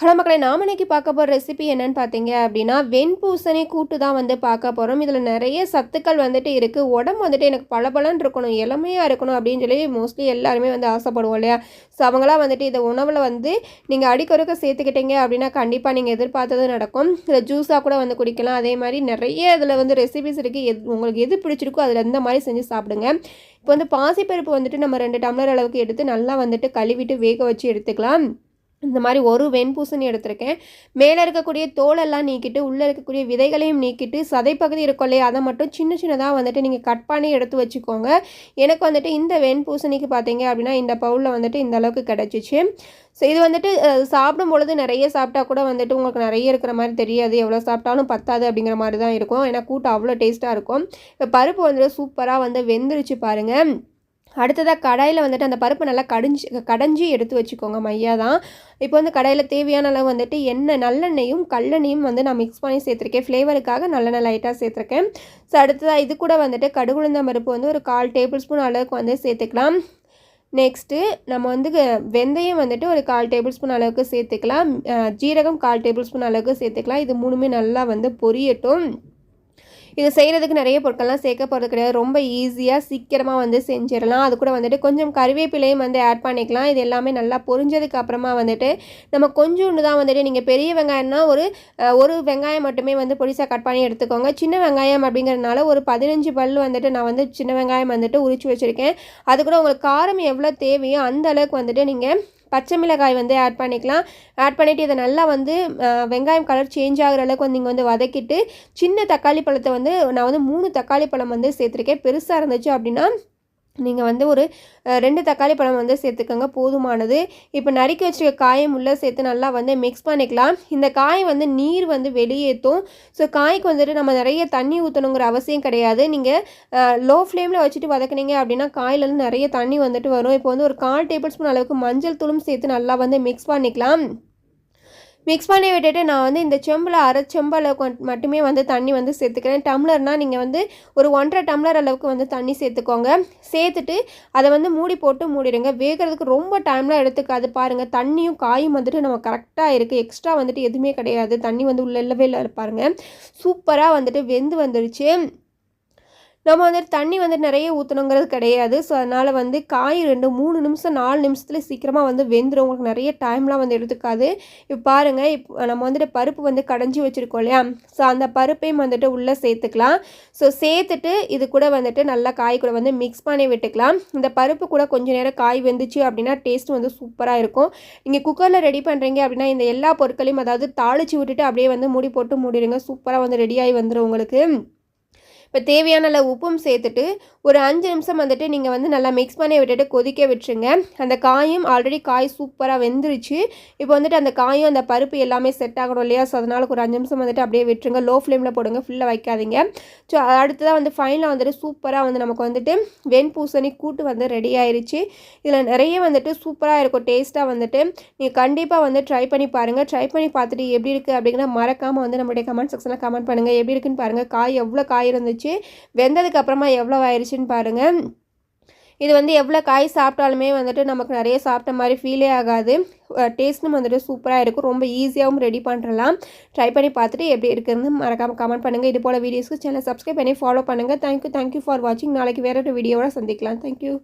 Hello மக்களை நாம் இன்றைக்கி பார்க்க போகிற ரெசிபி என்னன்னு பார்த்தீங்க அப்படின்னா வெண்பூசணி கூட்டு தான் வந்து பார்க்க போகிறோம் இதில் நிறைய சத்துக்கள் வந்துட்டு இருக்குது உடம்பு வந்துட்டு எனக்கு பளபளன்னு இருக்கணும் இளமையாக இருக்கணும் அப்படின்னு சொல்லி மோஸ்ட்லி எல்லாருமே வந்து ஆசைப்படுவோம் இல்லையா? ஸோ அவங்களாம் வந்துட்டு இதை உணவில் வந்து நீங்கள் அடிக்கொருக்க சேர்த்துக்கிட்டீங்க அப்படின்னா கண்டிப்பாக நீங்கள் எதிர்பார்த்தது நடக்கும். இதில் ஜூஸாக கூட வந்து குடிக்கலாம். அதே மாதிரி நிறைய இதில் வந்து ரெசிபிஸ் இருக்குது எது உங்களுக்கு எது பிடிச்சிருக்கோ அதில் எந்த மாதிரி செஞ்சு சாப்பிடுங்க. இப்போ வந்து பாசிப்பருப்பு வந்துட்டு நம்ம ரெண்டு டம்ளர் அளவுக்கு எடுத்து நல்லா வந்துட்டு கழுவிட்டு வேக வச்சு எடுத்துக்கலாம். இந்த மாதிரி ஒரு வெண்பூசணி எடுத்திருக்கேன். மேலே இருக்கக்கூடிய தோலெல்லாம் நீக்கிட்டு உள்ளே இருக்கக்கூடிய விதைகளையும் நீக்கிட்டு சதைப்பகுதி இருக்கும் இல்லையா? அதை மட்டும் சின்ன சின்னதாக வந்துட்டு நீங்கள் கட் பண்ணி எடுத்து வச்சுக்கோங்க. எனக்கு வந்துட்டு இந்த வெண்பூசணிக்கு பார்த்தீங்க அப்படின்னா இந்த பவுலில் வந்துட்டு இந்த அளவுக்கு கிடச்சிச்சு. ஸோ இது வந்துட்டு சாப்பிடும் பொழுது நிறைய சாப்பிட்டா கூட வந்துட்டு உங்களுக்கு நிறைய இருக்கிற மாதிரி தெரியாது. எவ்வளோ சாப்பிட்டாலும் பத்தாது அப்படிங்கிற மாதிரி தான் இருக்கும். ஏன்னா கூட்டம் அவ்வளோ டேஸ்ட்டாக இருக்கும். இப்போ பருப்பு வந்துட்டு சூப்பராக வந்து வெந்துருச்சு பாருங்கள் அடுத்ததாக கடாயில் வந்துட்டு அந்த பருப்பு நல்லா கடிஞ்சி கடைஞ்சி எடுத்து வச்சுக்கோங்க மையா தான். இப்போ வந்து கடையில் தேவையான அளவு வந்துட்டு எண்ணெய் நல்லெண்ணெயும் கல்லெண்ணையும் வந்து நான் மிக்ஸ் பண்ணி சேர்த்துருக்கேன். ஃப்ளேவருக்காக நல்லெண்ணெய் லைட்டாக சேர்த்துருக்கேன். ஸோ அடுத்ததாக இது கூட வந்துட்டு கடுகுழுந்த பருப்பு வந்து ஒரு கால் டேபிள் ஸ்பூன் அளவுக்கு வந்து சேர்த்துக்கலாம். நெக்ஸ்ட்டு நம்ம வந்து வெந்தயம் வந்துட்டு ஒரு கால் டேபிள் ஸ்பூன் அளவுக்கு சேர்த்துக்கலாம். ஜீரகம் கால் டேபிள் ஸ்பூன் அளவுக்கு சேர்த்துக்கலாம். இது மூணுமே நல்லா வந்து பொரியட்டும். இது செய்கிறதுக்கு நிறைய பொருட்கள்லாம் சேர்க்க போகிறது கிடையாது. ரொம்ப ஈஸியாக சீக்கிரமாக வந்து செஞ்சிடலாம். அது கூட வந்துட்டு கொஞ்சம் கருவேப்பிலையும் வந்து ஆட் பண்ணிக்கலாம். இது எல்லாமே நல்லா பொரிஞ்சதுக்கு அப்புறமா வந்துட்டு நம்ம கொஞ்சோண்டு தான் வந்துட்டு நீங்கள் பெரிய வெங்காயம்னா ஒரு ஒரு வெங்காயம் மட்டுமே வந்து பொடிசாக கட் பண்ணி எடுத்துக்கோங்க. சின்ன வெங்காயம் அப்படிங்கிறதுனால ஒரு பதினஞ்சு பல் வந்துட்டு நான் வந்து சின்ன வெங்காயம் வந்துட்டு உரிச்சு வச்சுருக்கேன். அது கூட உங்களுக்கு காரம் எவ்வளோ தேவையோ அந்த அளவுக்கு வந்துட்டு நீங்கள் பச்சை மிளகாய் வந்து ஆட் பண்ணிக்கலாம். ஆட் பண்ணிவிட்டு இதை நல்லா வந்து வெங்காயம் கலர் சேஞ்ச் ஆகிற அளவுக்கு வந்து நீங்கள் வந்து வதக்கிட்டு சின்ன தக்காளி பழத்தை வந்து நான் வந்து மூணு தக்காளி பழம் வந்து சேர்த்துருக்கேன். பெருசாக இருந்துச்சு அப்படின்னா நீங்கள் வந்து ஒரு ரெண்டு தக்காளி பழம் வந்து சேர்த்துக்கோங்க. போதுமானது. இப்போ நறுக்கி வச்சுருக்க காயம் உள்ளே சேர்த்து நல்லா வந்து மிக்ஸ் பண்ணிக்கலாம். இந்த காய் வந்து நீர் வந்து வெளியேற்றும் ஸோ காய்க்கு வந்துட்டு நம்ம நிறைய தண்ணி ஊற்றணுங்கிற அவசியம் கிடையாது. நீங்கள் லோ ஃப்ளேமில் வச்சுட்டு வதக்குனீங்க அப்படின்னா காயிலேருந்து நிறைய தண்ணி வந்துட்டு வரும். இப்போ வந்து ஒரு கால் டேபிள் ஸ்பூன் அளவுக்கு மஞ்சள் தூளும் சேர்த்து நல்லா வந்து மிக்ஸ் பண்ணிக்கலாம். மிக்ஸ் பண்ணி விட்டுட்டு நான் வந்து இந்த செம்பில் அரை செம்பு அளவுக்கு மட்டுமே வந்து தண்ணி வந்து சேர்த்துக்கிறேன். டம்ளர்னால் நீங்கள் வந்து ஒரு ஒன்றரை டம்ளர் அளவுக்கு வந்து தண்ணி சேர்த்துக்கோங்க. சேர்த்துட்டு அதை வந்து மூடி போட்டு மூடிடுங்க. வேகிறதுக்கு ரொம்ப டைம்லாம் எடுத்துக்காது. பாருங்கள் தண்ணியும் காயும் வந்துட்டு நம்ம கரெக்டாக இருக்குது எக்ஸ்ட்ரா வந்துட்டு எதுவுமே கிடையாது. தண்ணி வந்து உள்ள இல்லவே இல்லை பாருங்கள் சூப்பராக வந்துட்டு வெந்து வந்துடுச்சு நம்ம வந்துட்டு தண்ணி வந்து நிறைய ஊற்றணுங்கிறது கிடையாது. ஸோ அதனால் வந்து காய் ரெண்டு மூணு நிமிஷம் நாலு நிமிஷத்தில் சீக்கிரமாக வந்து வெந்துடும் உங்களுக்கு நிறைய டைம்லாம் வந்து எடுத்துக்காது. இப்போ பாருங்கள் இப்போ நம்ம வந்துட்டு பருப்பு வந்து கடைஞ்சி வச்சுருக்கோம் இல்லையா? ஸோ அந்த பருப்பையும் வந்துட்டு உள்ளே சேர்த்துக்கலாம். ஸோ சேர்த்துட்டு இது கூட வந்துட்டு நல்லா காய் கூட வந்து மிக்ஸ் பண்ணி விட்டுக்கலாம். இந்த பருப்பு கூட கொஞ்சம் நேரம் காய் வெந்துச்சு அப்படின்னா டேஸ்ட் வந்து சூப்பராக இருக்கும். நீங்கள் குக்கரில் ரெடி பண்ணுறீங்க அப்படின்னா இந்த எல்லா பொருட்களையும் அதாவது தாளித்து விட்டுட்டு அப்படியே வந்து மூடி போட்டு மூடிடுங்க. சூப்பராக வந்து ரெடியாகி வந்துடும் உங்களுக்கு. இப்போ தேவையான அளவு உப்பும் சேர்த்துட்டு ஒரு அஞ்சு நிமிஷம் வந்துட்டு நீங்கள் வந்து நல்லா மிக்ஸ் பண்ணி விட்டுட்டு கொதிக்க விட்டுருங்க. அந்த காயும் ஆல்ரெடி காய் சூப்பராக வெந்துருச்சு. இப்போ வந்துட்டு அந்த காயும் அந்த பருப்பு எல்லாமே செட் ஆகணும் இல்லையா? ஸோ அதனால் ஒரு அஞ்சு நிமிஷம் வந்துட்டு அப்படியே விட்டுருங்க. லோ ஃப்ளேமில் போடுங்க ஃபுல்லாக வைக்காதீங்க. ஸோ அடுத்ததாக வந்து ஃபைனலாக வந்துட்டு சூப்பராக வந்து நமக்கு வந்துட்டு வெண்பூசணி கூட்டு வந்து ரெடி ஆயிடுச்சு இதில் நிறைய வந்துட்டு சூப்பராக இருக்கும். டேஸ்ட்டாக வந்துட்டு. நீங்கள் கண்டிப்பாக வந்து ட்ரை பண்ணி பாருங்கள் ட்ரை பண்ணி பார்த்துட்டு எப்படி இருக்குது அப்படிங்கிற மறக்காமல் வந்து நம்மளுடைய கமெண்ட் செக்ஷனில் கமெண்ட் பண்ணுங்கள் எப்படி இருக்குன்னு பாருங்கள் காய் எவ்வளோ காய் இருந்துச்சு? வெந்ததுக்கு அப்புறமா எவ்வளோ ஆயிடுச்சுன்னு பாருங்கள் இது வந்து எவ்வளோ காய் சாப்பிட்டாலுமே வந்துட்டு நமக்கு நிறைய சாப்பிட்ட மாதிரி ஃபீலே ஆகாது. டேஸ்ட்டும் வந்துட்டு சூப்பராக இருக்கும். ரொம்ப ஈஸியாகவும் ரெடி பண்ணுறலாம் ட்ரை பண்ணி பார்த்துட்டு எப்படி இருக்குதுன்னு மறக்காமல் கமெண்ட் பண்ணுங்கள் இது போல் வீடியோஸ்க்கு சேனல் சப்ஸ்கிரைப் பண்ணி ஃபாலோ பண்ணுங்கள் thank you thank you for வாட்சிங் நாளைக்கு வேறு ஒரு வீடியோவோட சந்திக்கலாம். தேங்க்யூ